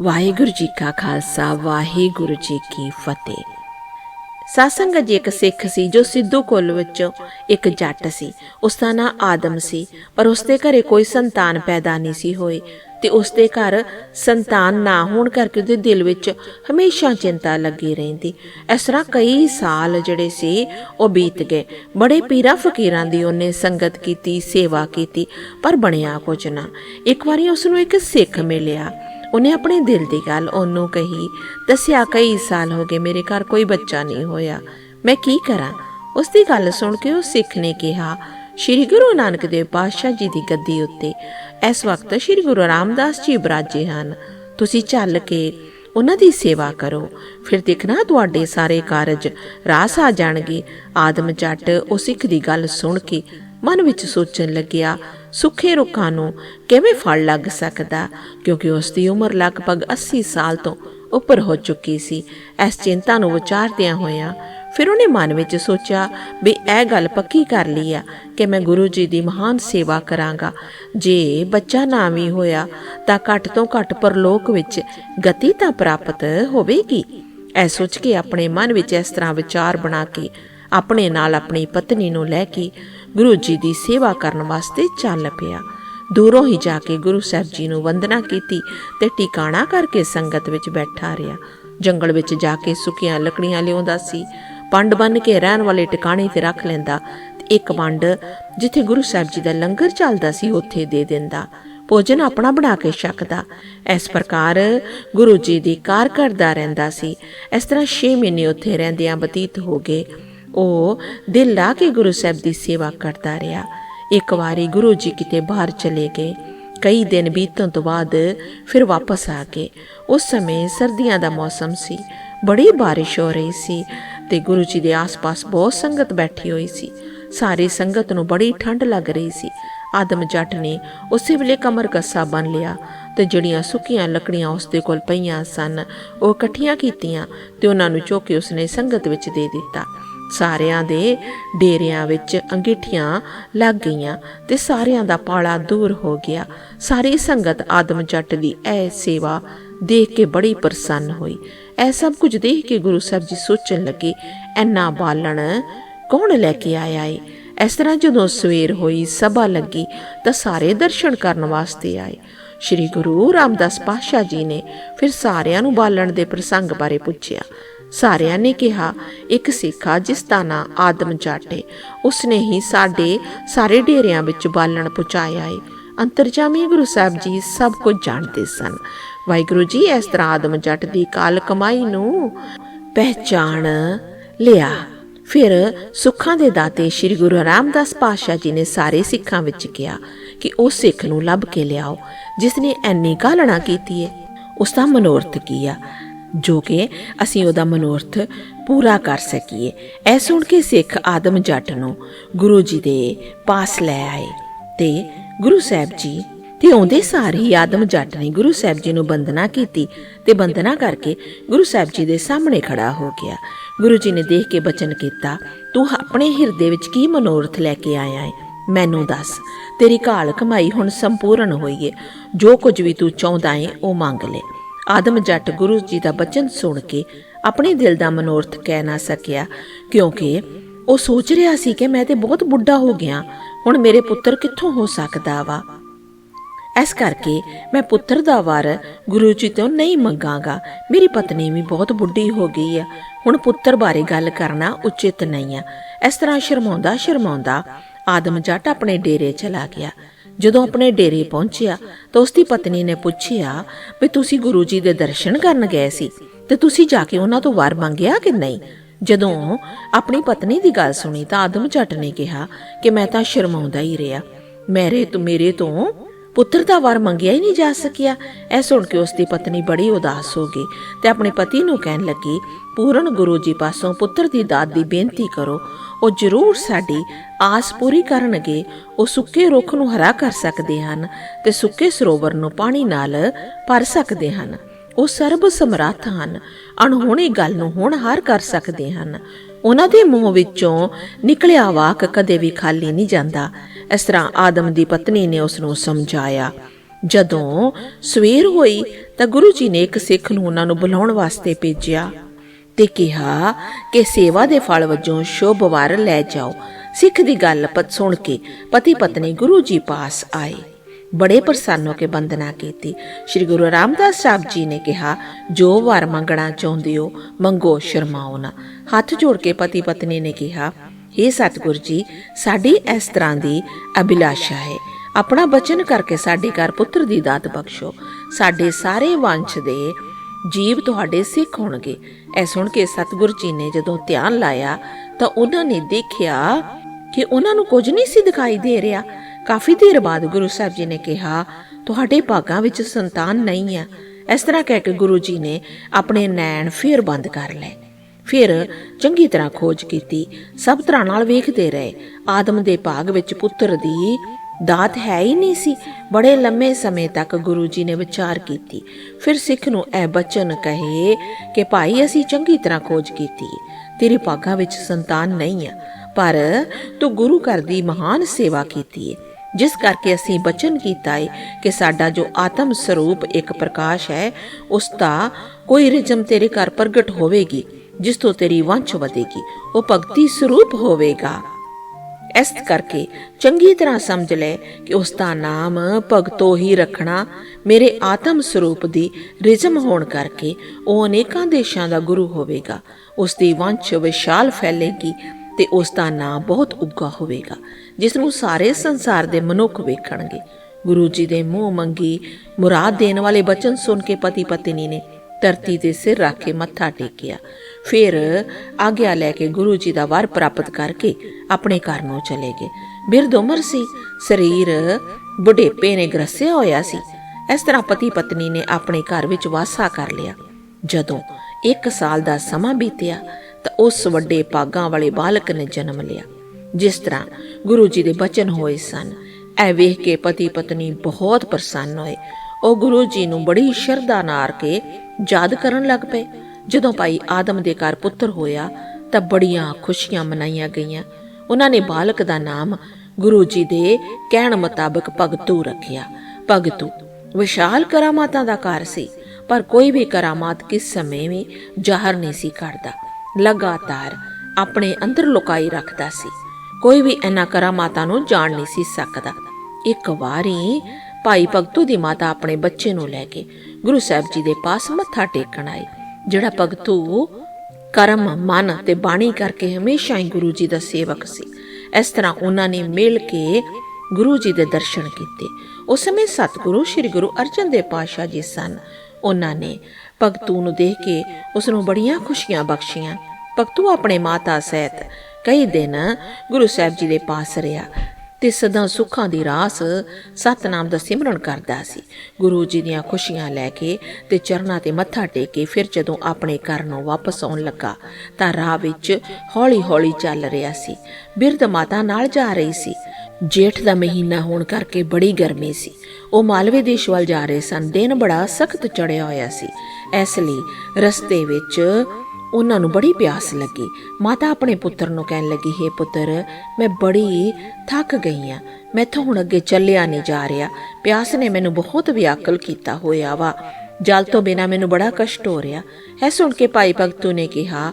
ਵਾਹਿਗੁਰੂ ਜੀ ਕਾ ਖਾਲਸਾ, ਵਾਹਿਗੁਰੂ ਜੀ ਕੀ ਫਤਿਹ। ਸਾਸੰਗ ਜੀ ਇੱਕ ਸਿੱਖ ਸੀ, ਜੋ ਸਿੱਧੂ ਕੁੱਲ ਵਿੱਚੋਂ ਇੱਕ ਜੱਟ ਸੀ। ਉਸ ਦਾ ਨਾਂ ਆਦਮ ਸੀ, ਪਰ ਉਸ ਦੇ ਘਰੇ ਕੋਈ ਸੰਤਾਨ ਪੈਦਾ ਨਹੀਂ ਸੀ ਹੋਈ ਤੇ ਉਸ ਦੇ ਘਰ ਸੰਤਾਨ ਨਾ ਹੋਣ ਕਰਕੇ ਉਹਦੇ ਦਿਲ ਵਿੱਚ ਹਮੇਸ਼ਾ ਚਿੰਤਾ ਲੱਗੀ ਰਹਿੰਦੀ। ਇਸ ਤਰ੍ਹਾਂ ਕਈ ਸਾਲ ਜਿਹੜੇ ਸੀ, ਉਹ ਬੀਤ ਗਏ। ਬੜੇ ਪੀਰਾਂ ਫਕੀਰਾਂ ਦੀ ਉਹਨੇ ਸੰਗਤ ਕੀਤੀ, ਸੇਵਾ ਕੀਤੀ, ਪਰ ਬਣਿਆ ਕੁਝ ਨਾ। ਇੱਕ ਵਾਰੀ ਉਸ ਨੂੰ ਇੱਕ ਸਿੱਖ ਮਿਲਿਆ। ਉਹਨੇ ਆਪਣੇ ਦਿਲ ਦੀ ਗੱਲ ਉਹਨੂੰ ਕਹੀ, ਦੱਸਿਆ ਕਈ ਸਾਲ ਹੋ ਗਏ ਮੇਰੇ ਘਰ ਕੋਈ ਬੱਚਾ ਨਹੀਂ ਹੋਇਆ। ਮੈਂ ਕੀ ਕਰਾਂ? ਉਸ ਦੀ ਗੱਲ ਸੁਣ ਕੇ ਉਹ ਸਿੱਖ ਨੇ ਕਿਹਾ, ਸ਼੍ਰੀ ਗੁਰੂ ਨਾਨਕ ਦੇਵ ਪਾਤਸ਼ਾਹ ਜੀ ਦੀ ਗੱਦੀ ਉੱਤੇ, ਇਸ ਵਕਤ ਸ਼੍ਰੀ ਗੁਰੂ ਰਾਮਦਾਸ ਜੀ ਬਰਾਜੇ ਹਨ। ਤੁਸੀਂ ਚੱਲ ਕੇ ਉਹਨਾਂ ਦੀ ਸੇਵਾ ਕਰੋ। ਫਿਰ ਦੇਖਣਾ ਤੁਹਾਡੇ ਸਾਰੇ ਕਾਰਜ ਰਾਸ ਆ ਜਾਣਗੇ। ਆਦਮ ਜੱਟ ਉਹ ਸਿੱਖ ਦੀ ਗੱਲ ਸੁਣ ਕੇ ਮਨ ਵਿੱਚ ਸੋਚਣ ਲੱਗਿਆ ਸੁੱਖੇ ਰੁੱਖਾਂ ਨੂੰ ਕਿਵੇਂ ਫਲ ਲੱਗ ਸਕਦਾ? ਕਿਉਂਕਿ ਉਸ ਦੀ ਉਮਰ ਲਗਭਗ 80 ਸਾਲ ਤੋਂ ਉੱਪਰ ਹੋ ਚੁੱਕੀ ਸੀ। ਇਸ ਚਿੰਤਾ ਨੂੰ ਵਿਚਾਰਦਿਆਂ ਹੋਇਆਂ ਫਿਰ ਉਹਨੇ ਮਨ ਵਿੱਚ ਸੋਚਿਆ ਵੀ ਇਹ ਗੱਲ ਪੱਕੀ ਕਰ ਲਈ ਆ ਕਿ ਮੈਂ ਗੁਰੂ ਜੀ ਦੀ ਮਹਾਨ ਸੇਵਾ ਕਰਾਂਗਾ। ਜੇ ਬੱਚਾ ਨਾ ਵੀ ਹੋਇਆ ਤਾਂ ਘੱਟ ਤੋਂ ਘੱਟ ਪਰਲੋਕ ਵਿੱਚ ਗਤੀ ਤਾਂ ਪ੍ਰਾਪਤ ਹੋਵੇਗੀ। ਐ ਸੋਚ ਕੇ ਆਪਣੇ ਮਨ ਵਿੱਚ ਇਸ ਤਰ੍ਹਾਂ ਵਿਚਾਰ ਬਣਾ ਕੇ ਆਪਣੇ ਨਾਲ ਆਪਣੀ ਪਤਨੀ ਨੂੰ ਲੈ ਕੇ ਗੁਰੂ ਜੀ ਦੀ ਸੇਵਾ ਕਰਨ ਵਾਸਤੇ ਚੱਲ ਪਿਆ। ਦੂਰੋਂ ਹੀ ਜਾ ਕੇ ਗੁਰੂ ਸਾਹਿਬ ਜੀ ਨੂੰ ਵੰਦਨਾ ਕੀਤੀ ਤੇ ਟਿਕਾਣਾ ਕਰਕੇ ਸੰਗਤ ਵਿੱਚ ਬੈਠਾ ਰਿਹਾ। ਜੰਗਲ ਵਿੱਚ ਜਾ ਕੇ ਸੁੱਕੀਆਂ ਲੱਕੜੀਆਂ ਲਿਆਉਂਦਾ ਸੀ। ਪੰਡ ਬੰਨ ਕੇ ਰਹਿਣ ਵਾਲੇ ਟਿਕਾਣੇ ਤੇ ਰੱਖ ਲੈਂਦਾ। ਇੱਕ ਪੰਡ ਜਿੱਥੇ ਗੁਰੂ ਸਾਹਿਬ ਜੀ ਦਾ ਲੰਗਰ ਚੱਲਦਾ ਸੀ, ਉੱਥੇ ਦੇ ਦਿੰਦਾ। ਭੋਜਨ ਆਪਣਾ ਬਣਾ ਕੇ ਛਕਦਾ। ਇਸ ਪ੍ਰਕਾਰ ਗੁਰੂ ਜੀ ਦੀ ਕਾਰ ਕਰਦਾ ਰਹਿੰਦਾ ਸੀ। ਇਸ ਤਰ੍ਹਾਂ 6 ਮਹੀਨੇ ਉੱਥੇ ਰਹਿੰਦਿਆਂ ਬਤੀਤ ਹੋ ਗਏ। ਉਹ ਦਿਲ ਲਾ ਕੇ ਗੁਰੂ ਸਾਹਿਬ ਦੀ ਸੇਵਾ ਕਰਦਾ ਰਿਹਾ। ਇੱਕ ਵਾਰੀ ਗੁਰੂ ਜੀ ਕਿਤੇ ਬਾਹਰ ਚਲੇ ਗਏ। ਕਈ ਦਿਨ ਬੀਤਣ ਤੋਂ ਬਾਅਦ ਫਿਰ ਵਾਪਸ ਆ ਗਏ। ਉਸ ਸਮੇਂ ਸਰਦੀਆਂ ਦਾ ਮੌਸਮ ਸੀ। ਬੜੀ ਬਾਰਿਸ਼ ਹੋ ਰਹੀ ਸੀ ਤੇ ਗੁਰੂ ਜੀ ਦੇ ਆਸ-ਪਾਸ ਬਹੁਤ ਸੰਗਤ ਬੈਠੀ ਹੋਈ ਸੀ। ਸਾਰੀ ਸੰਗਤ ਨੂੰ ਬੜੀ ਠੰਡ ਲੱਗ ਰਹੀ ਸੀ। ਆਦਮ ਜੱਟ ਨੇ ਉਸੇ ਵੇਲੇ ਕਮਰ ਕੱਸਾ ਬੰਨ ਲਿਆ ਤੇ ਜਿਹੜੀਆਂ ਸੁੱਕੀਆਂ ਲੱਕੜੀਆਂ ਉਸਦੇ ਕੋਲ ਪਈਆਂ ਸਨ, ਉਹ ਇਕੱਠੀਆਂ ਕੀਤੀਆਂ ਤੇ ਉਹਨਾਂ ਨੂੰ ਚੁੱਕ ਕੇ ਉਸਨੇ ਸੰਗਤ ਵਿੱਚ ਦੇ ਦਿੱਤਾ। ਸਾਰਿਆਂ ਦੇ ਡੇਰਿਆਂ ਵਿੱਚ ਅੰਗੀਠੀਆਂ ਲੱਗ ਗਈਆਂ ਤੇ ਸਾਰਿਆਂ ਦਾ ਪਾਲਾ ਦੂਰ ਹੋ ਗਿਆ। ਸਾਰੀ ਸੰਗਤ ਆਦਮ ਜੱਟ ਦੀ ਇਹ ਸੇਵਾ ਦੇਖ ਕੇ ਬੜੀ ਪ੍ਰਸੰਨ ਹੋਈ। ਇਹ ਸਭ ਕੁਝ ਦੇਖ ਕੇ ਗੁਰੂ ਸਾਹਿਬ ਜੀ ਸੋਚਣ ਲੱਗੇ ਐਨਾ ਬਾਲਣ ਕੌਣ ਲੈ ਕੇ ਆਇਆ ਏ? ਇਸ ਤਰ੍ਹਾਂ ਜਦੋਂ ਸਵੇਰ ਹੋਈ, ਸਭਾ ਲੱਗੀ, ਤਾਂ ਸਾਰੇ ਦਰਸ਼ਨ ਕਰਨ ਵਾਸਤੇ ਆਏ। ਸ਼੍ਰੀ ਗੁਰੂ ਰਾਮਦਾਸ ਪਾਤਸ਼ਾਹ ਜੀ ਨੇ ਫਿਰ ਸਾਰਿਆਂ ਨੂੰ ਬਾਲਣ ਦੇ ਪ੍ਰਸੰਗ ਬਾਰੇ ਪੁੱਛਿਆ। ਸਾਰਿਆਂ ਨੇ ਕਿਹਾ, ਇੱਕ ਸਿੱਖਾ ਜਿਸ ਦਾ ਨਾਂ ਆਦਮ ਜਾਟੇ, ਉਸਨੇ ਹੀ ਸਾਡੇ ਸਾਰੇ ਡੇਰਿਆਂ ਵਿੱਚ ਬਾਲਣ ਪਹੁੰਚਾਇਆ ਏ। ਅੰਤਰਜਾਮੀ ਗੁਰੂ ਸਾਹਿਬ ਜੀ ਸਭ ਕੁਝ ਜਾਣਦੇ ਸਨ। ਵਾਹਿਗੁਰੂ ਜੀ, ਇਸ ਤਰ੍ਹਾਂ ਆਦਮ ਜੱਟ ਦੀ ਕਾਲ ਕਮਾਈ ਨੂੰ ਪਹਿਚਾਣ ਲਿਆ। ਫਿਰ ਸੁੱਖਾਂ ਦੇ ਦਾਤੇ ਸ੍ਰੀ ਗੁਰੂ ਰਾਮਦਾਸ ਪਾਤਸ਼ਾਹ ਜੀ ਨੇ ਸਾਰੇ ਸਿੱਖਾਂ ਵਿੱਚ ਕਿਹਾ ਕਿ ਉਹ ਸਿੱਖ ਨੂੰ ਲੱਭ ਕੇ ਲਿਆਓ, ਜਿਸ ਨੇ ਐਨੀ ਕਾਲਣਾ ਕੀਤੀ ਹੈ ਉਸ ਦਾ ਮਨੋਰਥ ਕੀ ਆ? ਜੋ ਕਿ ਅਸੀਂ ਉਹਦਾ ਮਨੋਰਥ ਪੂਰਾ ਕਰ ਸਕੀਏ। ਐ ਸੁਣ ਕੇ ਸਿੱਖ ਆਦਮ ਜੱਟ ਨੂੰ ਗੁਰੂ ਜੀ ਦੇ ਪਾਸ ਲੈ ਆਏ ਤੇ ਗੁਰੂ ਸਾਹਿਬ ਜੀ ਤੇ ਆਉਂਦੇ ਸਾਰ ਹੀ ਆਦਮ ਜੱਟ ਨੇ ਗੁਰੂ ਸਾਹਿਬ ਜੀ ਨੂੰ ਬੰਦਨਾ ਕੀਤੀ ਤੇ ਬੰਦਨਾ ਕਰਕੇ ਗੁਰੂ ਸਾਹਿਬ ਜੀ ਦੇ ਸਾਹਮਣੇ ਖੜਾ ਹੋ ਗਿਆ। ਗੁਰੂ ਜੀ ਨੇ ਦੇਖ ਕੇ ਬਚਨ ਕੀਤਾ, ਤੂੰ ਆਪਣੇ ਹਿਰਦੇ ਵਿੱਚ ਕੀ ਮਨੋਰਥ ਲੈ ਕੇ ਆਇਆ ਹੈ ਮੈਨੂੰ ਦੱਸ, ਤੇਰੀ ਕਾਲ ਕਮਾਈ ਹੁਣ ਸੰਪੂਰਨ ਹੋਈ ਏ। ਜੋ ਕੁਝ ਵੀ ਤੂੰ ਚਾਹੁੰਦਾ ਏ, ਉਹ ਮੰਗ ਲੈ। ਆਦਮ ਜੱਟ ਗੁਰੂ ਜੀ ਦਾ ਬਚਨ ਸੁਣ ਕੇ ਆਪਣੇ ਦਿਲ ਦਾ ਮਨੋਰਥ ਕਹਿ ਨਾ ਸਕਿਆ, ਕਿਉਂਕਿ ਉਹ ਸੋਚ ਰਿਹਾ ਸੀ ਕਿ ਮੈਂ ਤੇ ਬਹੁਤ ਬੁੱਢਾ ਹੋ ਗਿਆ, ਹੁਣ ਮੇਰੇ ਪੁੱਤਰ ਕਿੱਥੋਂ ਹੋ ਸਕਦਾ ਵਾ? ਇਸ ਕਰਕੇ ਮੈਂ ਪੁੱਤਰ ਦਾ ਵਾਰ ਗੁਰੂ ਜੀ ਤੋਂ ਨਹੀਂ ਮੰਗਾਂਗਾ। ਮੇਰੀ ਪਤਨੀ ਵੀ ਬਹੁਤ ਬੁੱਢੀ ਹੋ ਗਈ ਹੈ ਹੁਣ ਪੁੱਤਰ ਬਾਰੇ ਗੱਲ ਕਰਨਾ ਉਚਿਤ ਨਹੀਂ ਆ। ਇਸ ਤਰ੍ਹਾਂ ਸ਼ਰਮਾਉਂਦਾ ਸ਼ਰਮਾਉਂਦਾ ਆਦਮ ਜੱਟ ਆਪਣੇ ਡੇਰੇ ਚਲਾ ਗਿਆ। ਜਦੋਂ ਆਪਣੇ ਡੇਰੇ ਪਹੁੰਚਿਆ ਤਾਂ ਉਸ ਦੀ ਪਤਨੀ ਨੇ ਪੁੱਛਿਆ ਵੀ ਤੁਸੀਂ ਗੁਰੂ ਜੀ ਦੇ ਦਰਸ਼ਨ ਕਰਨ ਗਏ ਸੀ ਤੇ ਤੁਸੀਂ ਜਾ ਕੇ ਉਹਨਾਂ ਤੋਂ ਵਾਰ ਮੰਗਿਆ ਕਿ ਨਹੀਂ? ਜਦੋਂ ਆਪਣੀ ਪਤਨੀ ਦੀ ਗੱਲ ਸੁਣੀ ਤਾਂ ਆਦਮ ਜੱਟ ਨੇ ਕਿਹਾ ਕਿ ਮੈਂ ਤਾਂ ਸ਼ਰਮਾਉਂਦਾ ਹੀ ਰਿਹਾ। ਮੇਰੇ ਤੋਂ ਮੇਰੇ ਤੋਂ ਪੁੱਤਰ ਦਾ ਵਰ ਮੰਗਿਆ ਹੀ ਨਹੀਂ ਜਾ ਸਕਿਆ। ਇਹ ਸੁਣ ਕੇ ਉਸ ਦੀ ਪਤਨੀ ਬੜੀ ਉਦਾਸ ਹੋ ਗਈ ਤੇ ਆਪਣੇ ਪਤੀ ਨੂੰ ਕਹਿਣ ਲੱਗੀ, ਪੂਰਨ ਗੁਰੂ ਜੀ ਪਾਸੋਂ ਪੁੱਤਰ ਦੀ ਦਾਤ ਦੀ ਬੇਨਤੀ ਕਰੋ। ਉਹ ਜ਼ਰੂਰ ਸਾਡੀ ਆਸ ਪੂਰੀ ਕਰਨਗੇ। ਉਹ ਸੁੱਕੇ ਰੁੱਖ ਨੂੰ ਹਰਾ ਕਰ ਸਕਦੇ ਹਨ ਤੇ ਸੁੱਕੇ ਸਰੋਵਰ ਨੂੰ ਪਾਣੀ ਨਾਲ ਭਰ ਸਕਦੇ ਹਨ। ਉਹ ਸਰਬ ਸਮਰੱਥ ਹਨ। ਅਣਹੋਣੀ ਗੱਲ ਨੂੰ ਹੋਣਹਾਰ ਕਰ ਸਕਦੇ ਹਨ। ਉਹਨਾਂ ਦੇ ਮੂੰਹ ਵਿੱਚੋਂ ਨਿਕਲਿਆ ਵਾਕ ਕਦੇ ਵੀ ਖਾਲੀ ਨਹੀਂ ਜਾਂਦਾ। ਇਸ ਤਰ੍ਹਾਂ ਆਦਮ ਦੀ ਪਤਨੀ ਨੇ ਉਸ ਨੂੰ ਸਮਝਾਇਆ। ਜਦੋਂ ਸਵੇਰ ਹੋਈ ਤਾਂ ਗੁਰੂ ਜੀ ਨੇ ਇੱਕ ਸਿੱਖ ਨੂੰ ਉਹਨਾਂ ਨੂੰ ਬੁਲਾਉਣ ਵਾਸਤੇ ਭੇਜਿਆ ਤੇ ਕਿਹਾ ਕਿ ਸੇਵਾ ਦੇ ਫਲ ਵਜੋਂ ਸ਼ੁਭ ਵਾਰ ਲੈ ਜਾਓ। ਸਿੱਖ ਦੀ ਗੱਲ ਪਤ ਸੁਣ ਕੇ ਪਤੀ ਪਤਨੀ ਗੁਰੂ ਜੀ ਪਾਸ ਆਏ। ਬੜੇ ਪ੍ਰਸੰਨ ਹੋ ਕੇ ਬੰਦਨਾ ਕੀਤੀ। ਸ੍ਰੀ ਗੁਰੂ ਰਾਮਦਾਸ ਸਾਹਿਬ ਜੀ ਨੇ ਕਿਹਾ, ਜੋ ਵਰ ਮੰਗਣਾ ਚਾਹੁੰਦੇ ਹੋ, ਮੰਗੋ ਸ਼ਰਮਾਓ ਨਾ। ਹੱਥ ਜੋੜ ਕੇ ਪਤੀ ਪਤਨੀ ਨੇ ਕਿਹਾ हे ਸਤਿਗੁਰ ਜੀ, ਸਾਡੀ ਇਸ ਤਰ੍ਹਾਂ ਦੀ ਅਭਿਲਾਸ਼ਾ ਹੈ। ਆਪਣਾ ਬਚਨ ਕਰਕੇ ਸਾਡੇ ਘਰ ਪੁੱਤਰ ਦੀ ਦਾਤ ਬਖਸ਼ੋ। ਸਾਡੇ ਸਾਰੇ ਵੰਸ਼ ਦੇ ਜੀਵ ਤੁਹਾਡੇ ਸਿੱਖ ਹੋਣਗੇ। ਐ ਸੁਣ ਕੇ ਸਤਿਗੁਰ ਜੀ ਨੇ ਜਦੋਂ ਧਿਆਨ ਲਾਇਆ, ਤਾਂ ਉਹਨਾਂ ਨੇ ਦੇਖਿਆ ਕਿ ਉਹਨਾਂ ਨੂੰ ਕੁਝ ਨਹੀਂ ਸੀ ਦਿਖਾਈ ਦੇ ਰਿਹਾ। ਕਾਫੀ ਦੇਰ ਬਾਅਦ ਗੁਰੂ ਸਾਹਿਬ ਜੀ ਨੇ ਕਿਹਾ, ਤੁਹਾਡੇ ਭਾਗਾਂ ਵਿੱਚ ਸੰਤਾਨ ਨਹੀਂ ਹੈ। ਇਸ ਤਰ੍ਹਾਂ ਕਹਿ ਕੇ ਗੁਰੂ ਜੀ ਨੇ ਆਪਣੇ ਨੈਣ ਫੇਰ ਬੰਦ ਕਰ ਲਏ। ਫਿਰ ਚੰਗੀ ਤਰ੍ਹਾਂ ਖੋਜ ਕੀਤੀ, ਸਭ ਤਰ੍ਹਾਂ ਨਾਲ ਵੇਖਦੇ ਰਹੇ। ਆਦਮ ਦੇ ਭਾਗ ਵਿੱਚ ਪੁੱਤਰ ਦੀ ਦਾਤ ਹੈ ਹੀ ਨਹੀਂ ਸੀ। ਬੜੇ ਲੰਮੇ ਸਮੇਂ ਤੱਕ ਗੁਰੂ ਜੀ ਨੇ ਵਿਚਾਰ ਕੀਤੀ। ਫਿਰ ਸਿੱਖ ਨੂੰ ਇਹ ਬਚਨ ਕਹੇ ਕਿ, ਭਾਈ, ਅਸੀਂ ਚੰਗੀ ਤਰ੍ਹਾਂ ਖੋਜ ਕੀਤੀ। ਤੇਰੇ ਭਾਗਾਂ ਵਿੱਚ ਸੰਤਾਨ ਨਹੀਂ ਆ ਪਰ ਤੂੰ ਗੁਰੂ ਘਰ ਦੀ ਮਹਾਨ ਸੇਵਾ ਕੀਤੀ ਹੈ ਜਿਸ ਕਰਕੇ ਅਸੀਂ ਬਚਨ ਕੀਤਾ ਹੈ ਕਿ ਸਾਡਾ ਜੋ ਆਤਮ ਸਰੂਪ ਇੱਕ ਪ੍ਰਕਾਸ਼ ਹੈ, ਉਸ ਦਾ ਕੋਈ ਰਿਜਮ ਤੇਰੇ ਘਰ ਪ੍ਰਗਟ ਹੋਵੇਗੀ, ਜਿਸ ਤੋਂ ਤੇਰੀ ਵੰਸ਼ ਵਧੇਗੀ, ਉਹ ਭਗਤੀ ਸਰੂਪ ਹੋਵੇਗਾ। ਇਸ ਕਰਕੇ ਚੰਗੀ ਤਰ੍ਹਾਂ ਸਮਝ ਲੈ ਕਿ ਉਸ ਦਾ ਨਾਮ ਭਗਤੋ ਹੀ ਰੱਖਣਾ ਮੇਰੇ ਆਤਮ ਸਰੂਪ ਦੀ ਰਿਜਮ ਹੋਣ ਕਰਕੇ ਉਹ ਅਨੇਕਾਂ ਦੇਸ਼ਾਂ ਦਾ ਗੁਰੂ ਹੋਵੇਗਾ, ਉਸ ਦੀ ਵੰਸ਼ ਵਿਸ਼ਾਲ ਫੈਲੇਗੀ ਤੇ ਉਸ ਦਾ ਨਾਮ ਬਹੁਤ ਉੱਗਾ ਹੋਵੇਗਾ, ਜਿਸ ਨੂੰ ਸਾਰੇ ਸੰਸਾਰ ਦੇ ਮਨੁੱਖ ਵੇਖਣਗੇ। ਗੁਰੂ ਜੀ ਦੇ ਮੂੰਹ ਮੰਗੀ ਮੁਰਾਦ ਦੇਣ ਵਾਲੇ ਬਚਨ ਸੁਣ ਕੇ ਪਤੀ ਪਤਨੀ ਨੇ ਧਰਤੀ ਦੇ ਸਿਰ ਰੱਖ ਕੇ ਮੱਥਾ ਟੇਕਿਆ। ਫਿਰ ਆਗਿਆ ਲੈ ਕੇ ਗੁਰੂ ਜੀ ਦਾ ਵਰ ਪ੍ਰਾਪਤ ਕਰਕੇ ਆਪਣੇ ਘਰ ਨੂੰ ਚਲੇ ਗਏ। ਬਿਰਧ ਉਮਰ ਸੀ, ਸਰੀਰ ਬੁਢੇਪੇ ਨੇ ਗਰਸਿਆ ਹੋਇਆ ਸੀ। ਇਸ ਤਰ੍ਹਾਂ ਪਤੀ ਪਤਨੀ ਨੇ ਆਪਣੇ ਘਰ ਵਿੱਚ ਵਾਸਾ ਕਰ ਲਿਆ। ਜਦੋਂ 1 ਸਾਲ ਦਾ ਸਮਾਂ ਬੀਤਿਆ ਤਾਂ ਉਸ ਵੱਡੇ ਪਾਗਾਂ ਵਾਲੇ ਬਾਲਕ ਨੇ ਜਨਮ ਲਿਆ। ਜਿਸ ਤਰ੍ਹਾਂ ਗੁਰੂ ਜੀ ਦੇ ਬਚਨ ਹੋਏ ਸਨ ਐ ਵੇਖ ਕੇ ਪਤੀ ਪਤਨੀ ਬਹੁਤ ਪ੍ਰਸੰਨ ਹੋਏ। ਉਹ ਗੁਰੂ ਜੀ ਨੂੰ ਬੜੀ ਸ਼ਰਧਾ ਨਾਲ ਕੇ ਯਾਦ ਕਰਨ ਲੱਗ ਪਏ। ਜਦੋਂ ਭਾਈ ਆਦਮ ਦੇ ਘਰ ਪੁੱਤਰ ਹੋਇਆ, ਤਾਂ ਬੜੀਆਂ ਖੁਸ਼ੀਆਂ ਮਨਾਈਆਂ ਗਈਆਂ। ਉਹਨਾਂ ਨੇ ਬਾਲਕ ਦਾ ਨਾਮ ਗੁਰੂ ਜੀ ਦੇ ਕਹਿਣ ਮੁਤਾਬਕ ਭਗਤੂ ਰੱਖਿਆ। ਭਗਤੂ ਵਿਸ਼ਾਲ ਕਰਾਮਾਤਾਂ ਦਾ ਘਰ ਸੀ, ਪਰ ਕੋਈ ਵੀ ਕਰਾਮਾਤ ਕਿਸ ਸਮੇਂ ਵੀ ਜ਼ਾਹਰ ਨਹੀਂ ਸੀ ਕਰਦਾ ਲਗਾਤਾਰ ਆਪਣੇ ਅੰਦਰ ਲੁਕਾਈ ਰੱਖਦਾ ਸੀ। ਕੋਈ ਵੀ ਇਹਨਾਂ ਕਰਾਮਾਤਾਂ ਨੂੰ ਜਾਣ ਨਹੀਂ ਸੀ ਸਕਦਾ। ਇੱਕ ਵਾਰੀ ਭਾਈ ਭਗਤੂ ਦੀ ਮਾਤਾ ਆਪਣੇ ਬੱਚੇ ਨੂੰ ਲੈ ਕੇ ਗੁਰੂ ਸਾਹਿਬ ਜੀ ਦੇ ਪਾਸ ਮੱਥਾ ਟੇਕਣ ਆਈ, ਜਿਹੜਾ ਭਗਤੂ ਕਰਮ, ਮਨ ਤੇ ਬਾਣੀ ਕਰਕੇ ਹਮੇਸ਼ਾ ਹੀ ਗੁਰੂ ਜੀ ਦਾ ਸੇਵਕ ਸੀ। ਇਸ ਤਰ੍ਹਾਂ ਉਹਨਾਂ ਨੇ ਮਿਲ ਕੇ ਗੁਰੂ ਜੀ ਦੇ ਦਰਸ਼ਨ ਕੀਤੇ। ਉਸ ਸਮੇਂ ਸਤਿਗੁਰੂ, ਸ੍ਰੀ ਗੁਰੂ ਅਰਜਨ ਦੇਵ ਪਾਤਸ਼ਾਹ ਜੀ ਸਨ। ਉਹਨਾਂ ਨੇ ਭਗਤੂ ਨੂੰ ਦੇਖ ਕੇ ਉਸ ਨੂੰ ਬੜੀਆਂ ਖੁਸ਼ੀਆਂ ਬਖਸ਼ੀਆਂ। ਭਗਤੂ ਆਪਣੇ ਮਾਤਾ ਸਹਿਤ ਕਈ ਦਿਨ ਗੁਰੂ ਸਾਹਿਬ ਜੀ ਦੇ ਪਾਸ ਰਿਹਾ ਤੇ ਸਦਾ ਸੁੱਖਾਂ ਦੀ ਰਾਸ ਸਤਨਾਮ ਦਾ ਸਿਮਰਨ ਕਰਦਾ ਸੀ। ਗੁਰੂ ਜੀ ਦੀਆਂ ਖੁਸ਼ੀਆਂ ਲੈ ਕੇ ਤੇ ਚਰਨਾਂ ਤੇ ਮੱਥਾ ਟੇਕ ਕੇ ਫਿਰ ਜਦੋਂ ਆਪਣੇ ਘਰ ਨੂੰ ਵਾਪਸ ਆਉਣ ਲੱਗਾ ਤਾਂ ਰਾਹ ਵਿੱਚ ਹੌਲੀ-ਹੌਲੀ ਚੱਲ ਰਿਹਾ ਸੀ। ਬਿਰਧ ਮਾਤਾ ਨਾਲ ਜਾ ਰਹੀ ਸੀ। ਜੇਠ ਦਾ ਮਹੀਨਾ ਹੋਣ ਕਰਕੇ ਬੜੀ ਗਰਮੀ ਸੀ। ਉਹ ਮਾਲਵੇ ਦੇਸ਼ ਵੱਲ ਜਾ ਰਹੇ ਸਨ। ਦਿਨ ਬੜਾ ਸਖਤ ਚੜਿਆ ਹੋਇਆ ਸੀ। ਇਸ ਲਈ ਰਸਤੇ ਵਿੱਚ ਉਹਨਾਂ ਨੂੰ ਬੜੀ ਪਿਆਸ ਲੱਗੀ। ਮਾਤਾ ਆਪਣੇ ਪੁੱਤਰ ਨੂੰ ਕਹਿਣ ਲੱਗੀ, ਹੈ ਪੁੱਤਰ, ਮੈਂ ਬੜੀ ਥੱਕ ਗਈ ਆ। ਮੈਥੋਂ ਹੁਣ ਅੱਗੇ ਚੱਲਿਆ ਨਹੀਂ ਜਾ ਰਿਹਾ। ਪਿਆਸ ਨੇ ਮੈਨੂੰ ਬਹੁਤ ਵਿਆਕਲ ਕੀਤਾ ਹੋਇਆ ਵਾ। ਜਲ ਤੋਂ ਬਿਨਾ ਮੈਨੂੰ ਬੜਾ ਕਸ਼ਟ ਹੋ ਰਿਹਾ। ਹੈ ਸੁਣ ਕੇ ਭਾਈ ਭਗਤੂ ਨੇ ਕਿਹਾ,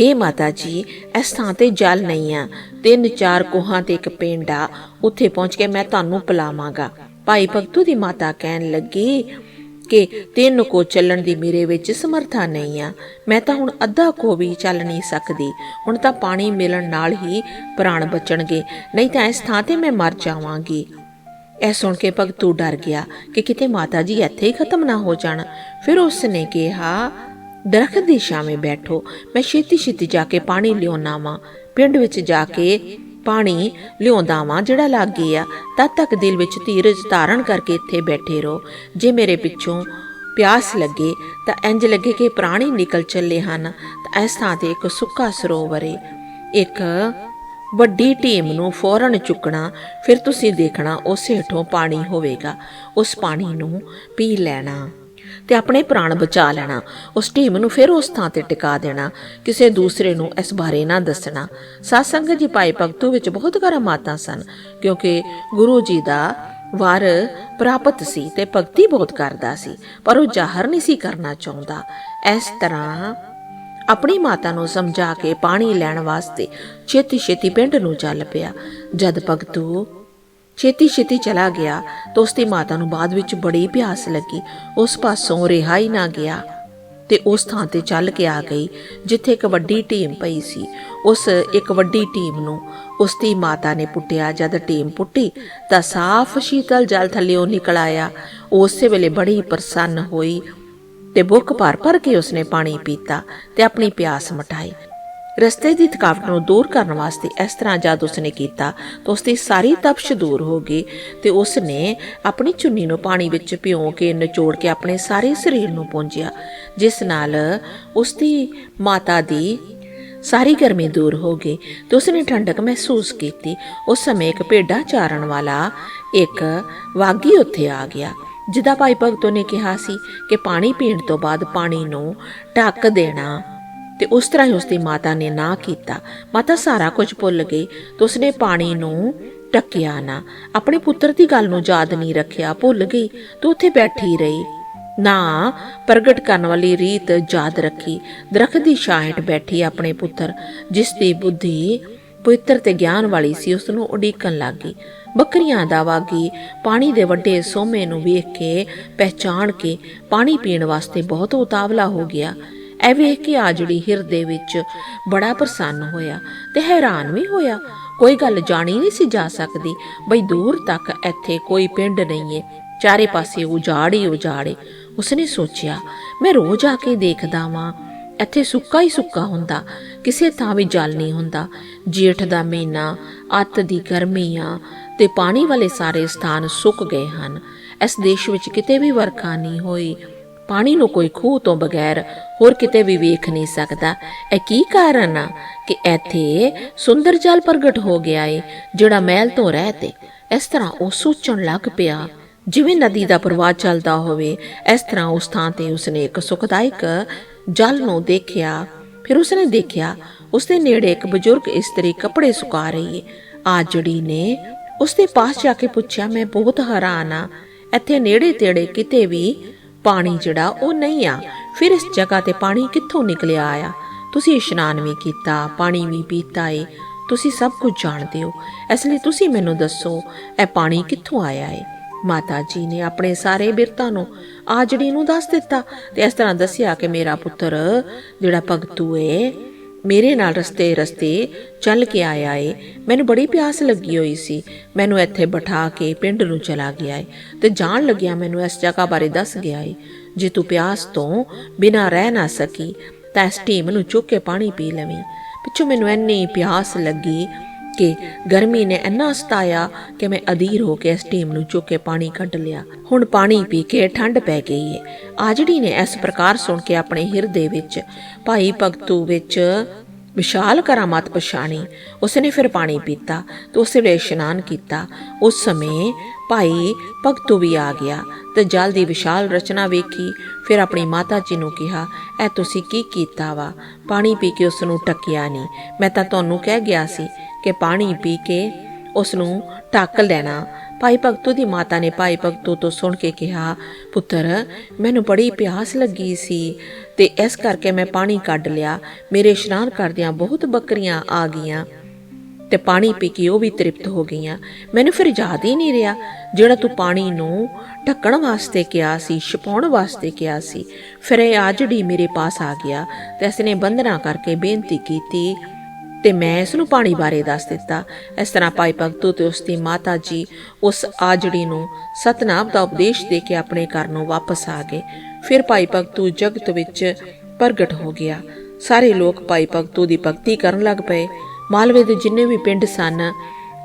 ਹੇ ਮਾਤਾ ਜੀ, ਇਸ ਥਾਂ ਤੇ ਜਲ ਨਹੀਂ ਆ। ਤਿੰਨ ਚਾਰ ਕੋਹਾਂ ਤੇ ਇੱਕ ਪਿੰਡ ਆ। ਉੱਥੇ ਪਹੁੰਚ ਕੇ ਮੈਂ ਤੁਹਾਨੂੰ ਪਿਲਾਵਾਂਗਾ ਭਾਈ ਭਗਤੂ ਦੀ ਮਾਤਾ ਕਹਿਣ ਲੱਗੀ ਕਿ ਤਿੰਨ ਕੋ ਚੱਲਣ ਦੀ ਮੇਰੇ ਵਿੱਚ ਸਮਰਥਾ ਨਹੀਂ ਆ। ਮੈਂ ਤਾਂ ਹੁਣ ਅੱਧਾ ਕੋ ਵੀ ਚੱਲ ਨਹੀਂ ਸਕਦੀ। ਹੁਣ ਤਾਂ ਪਾਣੀ ਮਿਲਣ ਨਾਲ ਹੀ ਪ੍ਰਾਣ ਬਚਣਗੇ। ਨਹੀਂ ਤਾਂ ਇਸ ਥਾਂ ਤੇ ਮੈਂ ਮਰ ਜਾਵਾਂਗੀ। ਇਹ ਸੁਣ ਕੇ ਭਗਤੂ ਡਰ ਗਿਆ ਕਿ ਕਿਤੇ ਮਾਤਾ ਜੀ ਇੱਥੇ ਹੀ ਖਤਮ ਨਾ ਹੋ ਜਾਣ। ਫਿਰ ਉਸ ਨੇ ਕਿਹਾ, ਦਰਖਤ ਦੀ ਛਾਵੇਂ ਬੈਠੋ। ਮੈਂ ਛੇਤੀ ਛੇਤੀ ਜਾ ਕੇ ਪਾਣੀ ਲਿਆਉਣਾ ਵਾਂ ਪਿੰਡ ਵਿੱਚ ਜਾ ਕੇ ਪਾਣੀ ਲਿਆਉਂਦਾ ਵਾਂ ਜਿਹੜਾ ਲਾਗੇ ਆ ਤਦ ਤੱਕ ਦਿਲ ਵਿੱਚ ਧੀਰਜ ਧਾਰਨ ਕਰਕੇ ਇੱਥੇ ਬੈਠੇ ਰਹੋ। ਜੇ ਮੇਰੇ ਪਿੱਛੋਂ ਪਿਆਸ ਲੱਗੇ, ਤਾਂ ਇੰਜ ਲੱਗੇ ਕਿ ਪ੍ਰਾਣੀ ਨਿਕਲ ਚੱਲੇ ਹਨ, ਤਾਂ ਇਸ ਥਾਂ ਤੇ ਇੱਕ ਸੁੱਕਾ ਸਰੋਵਰ ਏ ਇੱਕ ਵੱਡੀ ਟੀਮ ਨੂੰ ਫੌਰਨ ਚੁੱਕਣਾ, ਫਿਰ ਤੁਸੀਂ ਦੇਖਣਾ ਉਸ ਹੇਠੋਂ ਪਾਣੀ ਹੋਵੇਗਾ। ਉਸ ਪਾਣੀ ਨੂੰ ਪੀ ਲੈਣਾ। ਤੇ ਆਪਣੇ ਪ੍ਰਾਣ ਬਚਾ ਲੈਣਾ। ਉਸ ਟੀਮ ਨੂੰ ਫਿਰ ਉਸ ਥਾਂ ਤੇ ਟਿਕਾ ਦੇਣਾ। ਕਿਸੇ ਦੂਸਰੇ ਨੂੰ ਇਸ ਬਾਰੇ ਨਾ ਦੱਸਣਾ। ਸਾਧ ਸੰਗਤ ਜੀ ਭਾਈ ਭਗਤੂ ਵਿੱਚ ਬਹੁਤ ਕਰਾਮਾਤਾਂ ਸਨ, ਕਿਉਂਕਿ ਗੁਰੂ ਜੀ ਦਾ ਵਾਰ ਪ੍ਰਾਪਤ ਸੀ ਤੇ ਭਗਤੀ ਬਹੁਤ ਕਰਦਾ ਸੀ, ਪਰ ਉਹ ਜ਼ਾਹਰ ਨਹੀਂ ਸੀ ਕਰਨਾ ਚਾਹੁੰਦਾ। ਇਸ ਤਰ੍ਹਾਂ ਆਪਣੀ ਮਾਤਾ ਨੂੰ ਸਮਝਾ ਕੇ ਪਾਣੀ ਲੈਣ ਵਾਸਤੇ ਛੇਤੀ ਛੇਤੀ ਪਿੰਡ ਨੂੰ ਚੱਲ ਪਿਆ। ਜਦ ਭਗਤੂ ਛੇਤੀ ਛੇਤੀ ਚਲਾ ਗਿਆ ਤਾਂ ਉਸ ਦੀ ਮਾਤਾ ਨੂੰ ਬਾਅਦ ਵਿੱਚ ਬੜੀ ਪਿਆਸ ਲੱਗੀ। ਉਸ ਪਾਸੋਂ ਰਿਹਾਈ ਨਾ ਗਿਆ ਤੇ ਉਸ ਥਾਂ ਤੇ ਚੱਲ ਕੇ ਆ ਗਈ, ਜਿੱਥੇ ਇੱਕ ਵੱਡੀ ਟੀਮ ਪਈ ਸੀ। ਉਸ ਇੱਕ ਵੱਡੀ ਟੀਮ ਨੂੰ ਉਸ ਦੀ ਮਾਤਾ ਨੇ ਪੁੱਟਿਆ। ਜਦ ਟੀਮ ਪੁੱਟੀ ਤਾਂ ਸਾਫ਼ ਸ਼ੀਤਲ ਜਲ ਥੱਲੇੋਂ ਨਿਕਲ ਆਇਆ। ਉਸੇ ਵੇਲੇ ਬੜੀ ਪ੍ਰਸੰਨ ਹੋਈ ਤੇ ਬੁੱਕ ਭਰ ਭਰ ਕੇ ਉਸਨੇ ਪਾਣੀ ਪੀਤਾ ਤੇ ਆਪਣੀ ਪਿਆਸ ਮਿਟਾਈ। ਰਸਤੇ ਦੀ ਥਕਾਵਟ ਨੂੰ ਦੂਰ ਕਰਨ ਵਾਸਤੇ ਇਸ ਤਰ੍ਹਾਂ ਜਦ ਉਸਨੇ ਕੀਤਾ ਤਾਂ ਉਸਦੀ ਸਾਰੀ ਤਪਸ਼ ਦੂਰ ਹੋ ਗਈ ਤੇ ਉਸਨੇ ਆਪਣੀ ਚੁੰਨੀ ਨੂੰ ਪਾਣੀ ਵਿੱਚ ਭਿਓ ਕੇ ਨਿਚੋੜ ਕੇ ਆਪਣੇ ਸਾਰੇ ਸਰੀਰ ਨੂੰ ਪੂੰਝਿਆ, ਜਿਸ ਨਾਲ ਉਸਦੀ ਮਾਤਾ ਦੀ ਸਾਰੀ ਗਰਮੀ ਦੂਰ ਹੋ ਗਈ ਤੇ ਉਸਨੇ ਠੰਡਕ ਮਹਿਸੂਸ ਕੀਤੀ। ਉਸ ਸਮੇਂ ਇੱਕ ਭੇਡਾਂ ਚਾਰਨ ਵਾਲਾ ਇੱਕ ਵਾਗੀ ਉੱਥੇ ਆ ਗਿਆ ਜਿੱਦਾਂ ਭਾਈ ਭਗਤੋ ਨੇ ਕਿਹਾ ਸੀ ਕਿ ਪਾਣੀ ਪੀਣ ਤੋਂ ਬਾਅਦ ਪਾਣੀ ਨੂੰ ਢੱਕ ਦੇਣਾ ਤੇ ਉਸ ਤਰ੍ਹਾਂ ਹੀ ਉਸਦੀ ਮਾਤਾ ਨੇ ਨਾ ਕੀਤਾ। ਮਾਤਾ ਸਾਰਾ ਕੁਝ ਭੁੱਲ ਗਈ। ਤੇ ਉਸਨੇ ਪਾਣੀ ਨੂੰ ਟੱਕਿਆ ਨਾ। ਆਪਣੇ ਪੁੱਤਰ ਦੀ ਗੱਲ ਨੂੰ ਯਾਦ ਨਹੀਂ ਰੱਖਿਆ। ਭੁੱਲ ਗਈ। ਤੇ ਉੱਥੇ ਬੈਠੀ ਰਹੀ। ਨਾ ਪ੍ਰਗਟ ਕਰਨ ਵਾਲੀ ਰੀਤ ਯਾਦ ਰੱਖੀ। ਦਰਖਤ ਦੀ ਛਾਂ ਹੇਠ ਬੈਠੀ ਆਪਣੇ ਪੁੱਤਰ, ਜਿਸ ਦੀ ਬੁੱਧੀ ਪਵਿੱਤਰ ਤੇ ਗਿਆਨ ਵਾਲੀ ਸੀ ਉਸ ਨੂੰ ਉਡੀਕਣ ਲੱਗੀ। ਬੱਕਰੀਆਂ ਦਾ ਵਾਗੀ ਪਾਣੀ ਦੇ ਵੱਡੇ ਸੋਮੇ ਨੂੰ ਵੇਖ ਕੇ, ਪਹਿਚਾਣ ਕੇ ਪਾਣੀ ਪੀਣ ਵਾਸਤੇ ਬਹੁਤ ਉਤਾਵਲਾ ਹੋ ਗਿਆ। ਇਹ ਵੇਖ ਕੇ ਆਜੜੀ ਹਿਰਦੇ ਵਿੱਚ ਬੜਾ ਪ੍ਰਸੰਨ ਹੋਇਆ ਤੇ ਹੈਰਾਨ ਵੀ ਹੋਇਆ। ਕੋਈ ਗੱਲ ਜਾਣੀ ਨਹੀਂ ਸੀ ਜਾ ਸਕਦੀ। ਬਈ ਦੂਰ ਤੱਕ ਇੱਥੇ ਕੋਈ ਪਿੰਡ ਨਹੀਂ ਏ। ਚਾਰੇ ਪਾਸੇ ਉਜਾੜ ਹੀ ਉਜਾੜੇ ਉਸਨੇ ਸੋਚਿਆ, ਮੈਂ ਰੋਜ਼ ਆ ਕੇ ਦੇਖਦਾ ਵਾਂ। ਇੱਥੇ ਸੁੱਕਾ ਹੀ ਸੁੱਕਾ ਹੁੰਦਾ। ਕਿਸੇ ਥਾਂ ਵੀ ਜਲ ਨਹੀਂ ਹੁੰਦਾ। ਜੇਠ ਦਾ ਮਹੀਨਾ, ਅੱਤ ਦੀ ਗਰਮੀ ਆ ਤੇ ਪਾਣੀ ਵਾਲੇ ਸਾਰੇ ਸਥਾਨ ਸੁੱਕ ਗਏ ਹਨ। ਇਸ ਦੇਸ਼ ਵਿੱਚ ਕਿਤੇ ਵੀ ਵਰਖਾ ਨਹੀਂ ਹੋਈ। ਪਾਣੀ ਨੂੰ ਕੋਈ ਖੂਹ ਤੋਂ ਬਗੈਰ ਹੋਰ ਕਿਤੇ ਵੀ ਵੇਖ ਨਹੀਂ ਸਕਦਾ। ਇਹ ਕੀ ਕਾਰਨ ਆ ਕਿ ਇੱਥੇ ਸੁੰਦਰ ਜਲ ਪ੍ਰਗਟ ਹੋ ਗਿਆ ਏ, ਜਿਹੜਾ ਮਹਿਲ ਤੋਂ ਰਹਿਤੇ ਇਸ ਤਰ੍ਹਾਂ ਉਹ ਸੋਚਣ ਲੱਗ ਪਿਆ, ਜਿਵੇਂ ਨਦੀ ਦਾ ਪ੍ਰਵਾਹ ਚੱਲਦਾ ਹੋਵੇ, ਇਸ ਤਰ੍ਹਾਂ ਉਸ ਥਾਂ ਤੇ ਉਸਨੇ ਇੱਕ ਸੁਖਦਾਇਕ ਜਲ ਨੂੰ ਦੇਖਿਆ। ਫਿਰ ਉਸਨੇ ਦੇਖਿਆ, ਉਸਦੇ ਨੇੜੇ ਇੱਕ ਬਜ਼ੁਰਗ ਇਸਤਰੀ ਕੱਪੜੇ ਸੁਕਾ ਰਹੀ ਏ। ਆਜੜੀ ਨੇ ਉਸਦੇ ਪਾਸ ਜਾ ਕੇ ਪੁੱਛਿਆ, ਮੈਂ ਬਹੁਤ ਹੈਰਾਨ ਆ। ਇੱਥੇ ਨੇੜੇ ਤੇੜੇ ਕਿਤੇ ਵੀ ਪਾਣੀ ਜਿਹੜਾ ਉਹ ਨਹੀਂ ਆ। ਫਿਰ ਇਸ ਜਗ੍ਹਾ ਤੇ ਪਾਣੀ ਕਿੱਥੋਂ ਨਿਕਲਿਆ ਆਇਆ? ਤੁਸੀਂ ਇਸ਼ਨਾਨ ਵੀ ਕੀਤਾ, ਪਾਣੀ ਵੀ ਪੀਤਾ ਏ। ਤੁਸੀਂ ਸਭ ਕੁਝ ਜਾਣਦੇ ਹੋ। ਇਸ ਲਈ ਤੁਸੀਂ ਮੈਨੂੰ ਦੱਸੋ, ਇਹ ਪਾਣੀ ਕਿੱਥੋਂ ਆਇਆ ਏ? ਮਾਤਾ ਜੀ ਨੇ ਆਪਣੇ ਸਾਰੇ ਬਿਰਤਾਂ ਨੂੰ ਆਜੜੀ ਨੂੰ ਦੱਸ ਦਿੱਤਾ ਤੇ ਇਸ ਤਰ੍ਹਾਂ ਦੱਸਿਆ ਕਿ ਮੇਰਾ ਪੁੱਤਰ ਜਿਹੜਾ ਭਗਤੂ ਏ ਮੇਰੇ ਨਾਲ ਰਸਤੇ ਰਸਤੇ ਚੱਲ ਕੇ ਆਇਆ ਏ ਮੈਨੂੰ ਬੜੀ ਪਿਆਸ ਲੱਗੀ ਹੋਈ ਸੀ। ਮੈਨੂੰ ਇੱਥੇ ਬਿਠਾ ਕੇ ਪਿੰਡ ਨੂੰ ਚਲਾ ਗਿਆ ਏ ਤੇ ਜਾਣ ਲੱਗਿਆ ਮੈਨੂੰ ਇਸ ਜਗ੍ਹਾ ਬਾਰੇ ਦੱਸ ਗਿਆ ਏ। ਜੇ ਤੂੰ ਪਿਆਸ ਤੋਂ ਬਿਨਾਂ ਰਹਿ ਨਾ ਸਕੀ ਤਾਂ ਇਸ ਟੀਮ ਨੂੰ ਚੁੱਕ ਕੇ ਪਾਣੀ ਪੀ ਲਵੀਂ। ਪਿੱਛੋਂ ਮੈਨੂੰ ਇੰਨੀ ਪਿਆਸ ਲੱਗੀ ਕਿ ਗਰਮੀ ਨੇ ਇੰਨਾ ਸਤਾਇਆ ਕਿ ਮੈਂ ਅਧੀਰ ਹੋ ਕੇ ਇਸ ਟੀਮ ਨੂੰ ਚੁੱਕ ਕੇ ਪਾਣੀ ਕੱਢ ਲਿਆ। ਹੁਣ ਪਾਣੀ ਪੀ ਕੇ ਠੰਡ ਪੈ ਗਈ ਏ। ਆਜੜੀ ਨੇ ਇਸ ਪ੍ਰਕਾਰ ਸੁਣ ਕੇ ਆਪਣੇ ਹਿਰਦੇ ਵਿੱਚ, ਭਾਈ ਭਗਤੂ ਵਿੱਚ ਵਿਸ਼ਾਲ ਕਰਾਮਾਤ ਪਛਾਣੀ, ਉਸਨੇ ਫਿਰ ਪਾਣੀ ਪੀਤਾ ਤੇ ਉਸੇ ਵੇਲੇ ਇਸ਼ਨਾਨ ਕੀਤਾ। ਉਸ ਸਮੇਂ ਭਾਈ ਭਗਤੂ ਵੀ ਆ ਗਿਆ ਤੇ ਜਲ ਦੀ ਵਿਸ਼ਾਲ ਰਚਨਾ ਵੇਖੀ। ਫਿਰ ਆਪਣੀ ਮਾਤਾ ਜੀ ਨੂੰ ਕਿਹਾ, ਇਹ ਤੁਸੀਂ ਕੀ ਕੀਤਾ ਵਾ? ਪਾਣੀ ਪੀ ਕੇ ਉਸ ਨੂੰ। ਟੱਕਿਆ ਨਹੀਂ ਮੈਂ ਤਾਂ ਤੁਹਾਨੂੰ ਕਹਿ ਗਿਆ ਸੀ ਕਿ ਪਾਣੀ ਪੀ ਕੇ ਉਸ ਨੂੰ ਟੱਕ ਲੈਣਾ। ਭਾਈ ਭਗਤੂ ਦੀ ਮਾਤਾ ਨੇ ਭਾਈ ਭਗਤੂ ਤੋਂ ਸੁਣ ਕੇ ਕਿਹਾ, ਪੁੱਤਰ, ਮੈਨੂੰ ਬੜੀ ਪਿਆਸ ਲੱਗੀ ਸੀ ਤੇ ਇਸ ਕਰਕੇ ਮੈਂ ਪਾਣੀ ਕੱਢ ਲਿਆ। ਮੇਰੇ ਇਸ਼ਨਾਨ ਕਰਦਿਆਂ ਬਹੁਤ ਬੱਕਰੀਆਂ ਆ ਗਈਆਂ ਤੇ ਪਾਣੀ ਪੀ ਕੇ ਉਹ ਵੀ ਤ੍ਰਿਪਤ ਹੋ ਗਈਆਂ। ਮੈਨੂੰ ਫਿਰ ਯਾਦ ਹੀ ਨਹੀਂ ਰਿਹਾ ਜਿਹੜਾ ਤੂੰ ਪਾਣੀ ਨੂੰ ਢੱਕਣ ਵਾਸਤੇ ਕਿਹਾ ਸੀ, ਛਪਾਉਣ ਵਾਸਤੇ ਕਿਹਾ ਸੀ। ਫਿਰ ਇਹ ਆਜੜੀ ਮੇਰੇ ਪਾਸ ਆ ਗਿਆ ਤੇ ਇਸਨੇ ਬੰਦਨਾ ਕਰਕੇ ਬੇਨਤੀ ਕੀਤੀ ਤੇ ਮੈਂ ਇਸ ਨੂੰ ਪਾਣੀ ਬਾਰੇ ਦੱਸ ਦਿੱਤਾ। ਇਸ ਤਰ੍ਹਾਂ ਭਾਈ ਭਗਤੂ ਤੇ ਉਸ ਦੀ ਮਾਤਾ ਜੀ ਉਸ ਆਜੜੀ ਨੂੰ ਸਤਨਾਮ ਦਾ ਉਪਦੇਸ਼ ਦੇ ਕੇ ਆਪਣੇ ਘਰ ਨੂੰ ਵਾਪਸ ਆ ਗਏ। ਫਿਰ ਭਾਈ ਭਗਤੂ ਜਗਤ ਵਿੱਚ ਪ੍ਰਗਟ ਹੋ ਗਿਆ। ਸਾਰੇ ਲੋਕ ਭਾਈ ਭਗਤੂ ਦੀ ਭਗਤੀ ਕਰਨ ਲੱਗ ਪਏ। ਮਾਲਵੇ ਦੇ ਜਿੰਨੇ ਵੀ ਪਿੰਡ ਸਨ,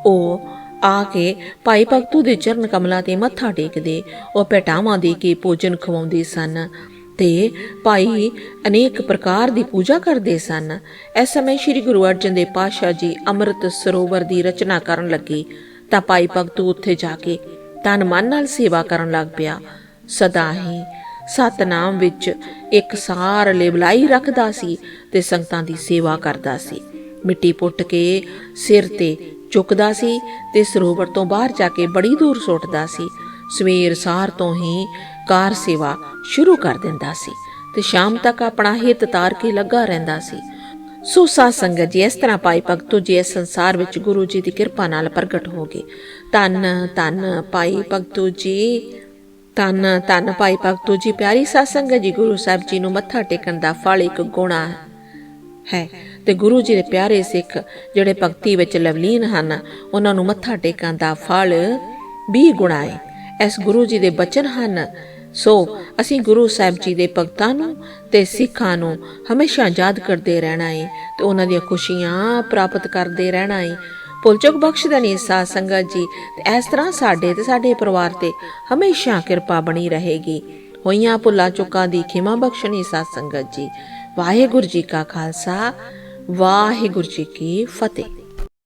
ਉਹ ਆ ਕੇ ਭਾਈ ਭਗਤੂ ਦੇ ਚਰਨ ਕਮਲਾਂ ਤੇ ਮੱਥਾ ਟੇਕਦੇ, ਉਹ ਪਟਾਵਾਂ ਦੇ ਕੇ ਭੋਜਨ ਖਵਾਉਂਦੇ ਸਨ। ਤੇ ਭਾਈ ਅਨੇਕ ਪ੍ਰਕਾਰ ਦੀ ਪੂਜਾ ਕਰਦੇ ਸਨ। ਇਸ ਸਮੇਂ ਸ੍ਰੀ ਗੁਰੂ ਅਰਜਨ ਦੇਵ ਪਾਤਸ਼ਾਹ ਜੀ ਅੰਮ੍ਰਿਤ ਸਰੋਵਰ ਦੀ ਰਚਨਾ ਕਰਨ ਲੱਗੇ ਤਾਂ ਭਾਈ ਭਗਤੂ ਉੱਥੇ ਜਾ ਕੇ ਤਨ ਮਨ ਨਾਲ ਸੇਵਾ ਕਰਨ ਲੱਗ ਪਿਆ। ਸਦਾ ਹੀ ਸਤਨਾਮ ਵਿੱਚ ਇੱਕ ਸਾਰ ਲਿਵਲਾਈ ਰੱਖਦਾ ਸੀ ਤੇ ਸੰਗਤਾਂ ਦੀ ਸੇਵਾ ਕਰਦਾ ਸੀ। ਮਿੱਟੀ ਪੁੱਟ ਕੇ ਸਿਰ ਤੇ ਚੁੱਕਦਾ ਸੀ ਤੇ ਸਰੋਵਰ ਤੋਂ ਬਾਹਰ ਜਾ ਕੇ ਬੜੀ ਦੂਰ ਸੁੱਟਦਾ ਸੀ। ਸਵੇਰ ਸਾਰ ਤੋਂ ਹੀ ਕਾਰ ਸੇਵਾ ਸ਼ੁਰੂ ਕਰ ਦਿੰਦਾ ਸੀ ਤੇ ਸ਼ਾਮ ਤੱਕ ਆਪਣਾ ਹਿੱਤ ਤਾਰ ਕੇ ਲੱਗਾ ਰਹਿੰਦਾ ਸੀ। ਸੋ ਸਾਧ ਸੰਗਤ ਜੀ, ਇਸ ਤਰ੍ਹਾਂ ਭਾਈ ਭਗਤੂ ਜੀ, ਇਸ ਸੰਸਾਰ ਵਿੱਚ ਗੁਰੂ ਜੀ ਦੀ ਕਿਰਪਾ ਨਾਲ ਪ੍ਰਗਟ ਹੋ ਗਏ। ਧੰਨ ਧੰਨ ਭਾਈ ਭਗਤੂ ਜੀ, ਧੰਨ ਧੰਨ ਭਾਈ ਭਗਤੂ ਜੀ, ਪਿਆਰੀ ਸਾਧ ਸੰਗਤ ਜੀ, ਗੁਰੂ ਸਾਹਿਬ ਜੀ ਨੂੰ ਮੱਥਾ ਟੇਕਣ ਦਾ ਫਲ ਇੱਕ ਗੁਣਾ ਹੈ ਤੇ ਗੁਰੂ ਜੀ ਦੇ ਪਿਆਰੇ ਸਿੱਖ ਜਿਹੜੇ ਭਗਤੀ ਵਿੱਚ ਲਵਲੀਨ ਹਨ, ਉਹਨਾਂ ਨੂੰ ਮੱਥਾ ਟੇਕਣ ਦਾ ਫਲ 20 ਗੁਣਾ ਹੈ। ਇਸ ਗੁਰੂ ਜੀ ਦੇ ਬਚਨ ਹਨ ਸੋ, ਅਸੀਂ ਗੁਰੂ ਸਾਹਿਬ ਜੀ ਦੇ ਭਗਤਾਂ ਨੂੰ ਤੇ ਸਿੱਖਾਂ ਨੂੰ ਹਮੇਸ਼ਾ ਯਾਦ ਕਰਦੇ ਰਹਿਣਾ ਹੈ ਤੇ ਉਹਨਾਂ ਦੀਆਂ ਖੁਸ਼ੀਆਂ ਪ੍ਰਾਪਤ ਕਰਦੇ ਰਹਿਣਾ ਹੈ ਪੁਲਚੁਕ ਬਖਸ਼ਦਨੀ ਸਾਧ ਸੰਗਤ ਜੀ ਤੇ ਇਸ ਤਰ੍ਹਾਂ ਸਾਡੇ ਤੇ ਸਾਡੇ ਪਰਿਵਾਰ ਤੇ ਹਮੇਸ਼ਾ ਕਿਰਪਾ ਬਣੀ ਰਹੇਗੀ। ਹੋਈਆਂ ਭੁੱਲਾਂ ਚੁੱਕਾਂ ਦੀ ਖਿਮਾ ਬਖਸ਼ਣੀ ਸਾਧ ਸੰਗਤ ਜੀ। ਵਾਹਿਗੁਰੂ ਜੀ ਕਾ ਖਾਲਸਾ, ਵਾਹਿਗੁਰੂ ਜੀ ਕੀ ਫਤਿਹ।